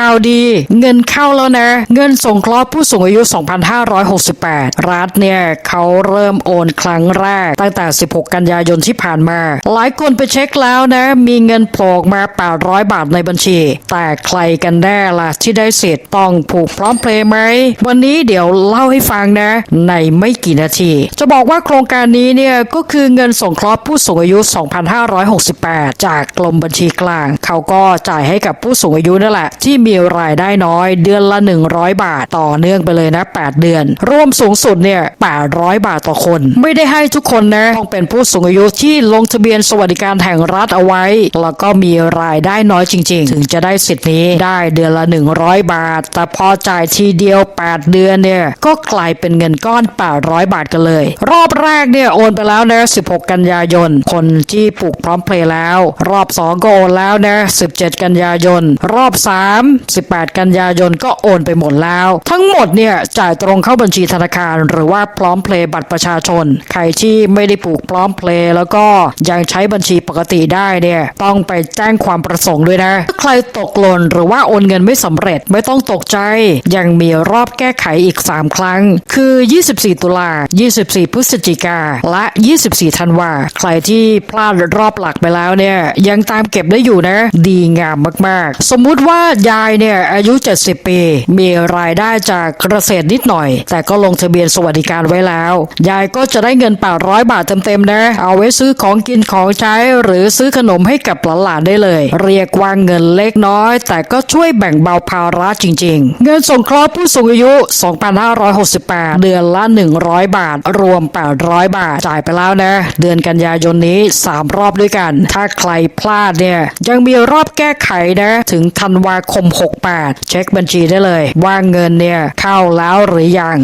ข่าวดี เงินเข้าแล้วนะ เงินส่งเคราะห์ผู้สูงอายุ 2,568 รัฐเนี่ยเขาเริ่มโอนครั้งแรก ตั้งแต่ 16 กันยายนที่ผ่านมา หลายคนไปเช็คแล้วนะ มีเงินโผล่ออกมา 800 บาทในบัญชี แต่ใครกันแน่ล่ะที่ได้สิทธิ์ต้องผูกพร้อมเพลย์ไหม วันนี้เดี๋ยวเล่าให้ฟังนะ ในไม่กี่นาที จะบอกว่าโครงการนี้เนี่ยก็คือเงินส่งเคราะห์ผู้สูงอายุ 2,568 จากกรมบัญชีกลาง เขาก็จ่ายให้กับผู้สูงอายุนั่นแหละที่มีรายได้น้อย เดือนละ 100 บาทต่อเนื่องไปเลยนะ 8 เดือนรวมสูงสุดเนี่ย800 บาทต่อคน ไม่ได้ให้ทุกคนนะต้องเป็นผู้สูงอายุที่ลงทะเบียนสวัสดิการแห่งรัฐเอาไว้ แล้วก็มีรายได้น้อยจริง ๆ ถึงจะได้สิทธิ์นี้ได้เดือนละ 100 บาท แต่พอจ่ายทีเดียว 8 เดือนเนี่ยก็กลายเป็นเงินก้อน 800 บาทกันเลย รอบแรกเนี่ยโอนไปแล้วนะ16 กันยายน คนที่ปลูกพร้อมเพลย์แล้ว รอบ 2 ก็โอนแล้วนะ17 กันยายน รอบ 3 18 กันยายนก็โอนไปหมดแล้ว ทั้งหมดเนี่ยจ่ายตรงเข้าบัญชีธนาคาร หรือว่าพร้อมเพลย์บัตรประชาชน ใครที่ไม่ได้ปลูกพร้อมเพลย์แล้วก็ยังใช้บัญชีปกติได้เนี่ยต้องไปแจ้งความประสงค์ด้วยนะ ถ้าใครตกหล่นหรือว่าโอนเงินไม่สำเร็จไม่ต้องตกใจ ยังมีรอบแก้ไขอีก 3 ครั้ง คือ 24 ตุลา 24 พฤศจิกา และ 24 ธันวา ใครที่พลาดรอบหลักไปแล้วเนี่ยยังตามเก็บได้อยู่นะ ดีงามมากๆ สมมุติว่ายายเนี่ยอายุ 70 ปี มีรายได้จากเกษตรนิดหน่อย แต่ก็ลงทะเบียนสวัสดิการไว้แล้ว ยายก็จะได้เงิน 800 บาทเต็มๆนะ เอาไว้ซื้อของกินของใช้ หรือซื้อขนมให้กับหลานๆได้เลย เรียกว่าเงินเล็กน้อย แต่ก็ช่วยแบ่งเบาภาระจริง ๆ เงินสงเคราะห์ผู้สูงอายุ 2,568 เดือนละ 100 บาท รวม 800 บาท จ่ายไปแล้วนะ เดือนกันยายนนี้ 3 รอบด้วยกัน ถ้าใครพลาดเนี่ยยังมีรอบแก้ไขนะ ถึงธันวาคม68 เช็คบัญชีได้เลย ว่าเงินเนี่ยเข้าแล้วหรือยัง